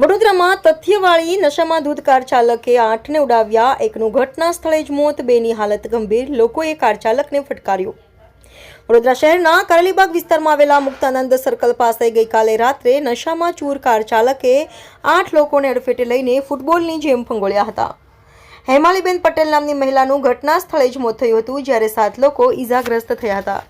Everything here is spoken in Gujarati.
વડોદરામાં તથ્યવાળી નશામાં દૂધ કાર ચાલકે આઠને ઉડાવ્યા. એકનું ઘટના સ્થળે જ મોત, બેની હાલત ગંભીર. લોકોએ કાર ચાલકને ફટકાર્યો. વડોદરા શહેરના કરેલીબાગ વિસ્તારમાં આવેલા મુક્તાનંદ સર્કલ પાસે ગઈકાલે રાત્રે નશામાં ચૂર કાર ચાલકે આઠ લોકોને અડફેટે લઈને ફૂટબોલની જેમ ફંગોળ્યા હતા. હેમાલીબેન પટેલ નામની મહિલાનું ઘટના સ્થળે જ મોત થયું હતું, જ્યારે સાત લોકો ઈજાગ્રસ્ત થયા હતા.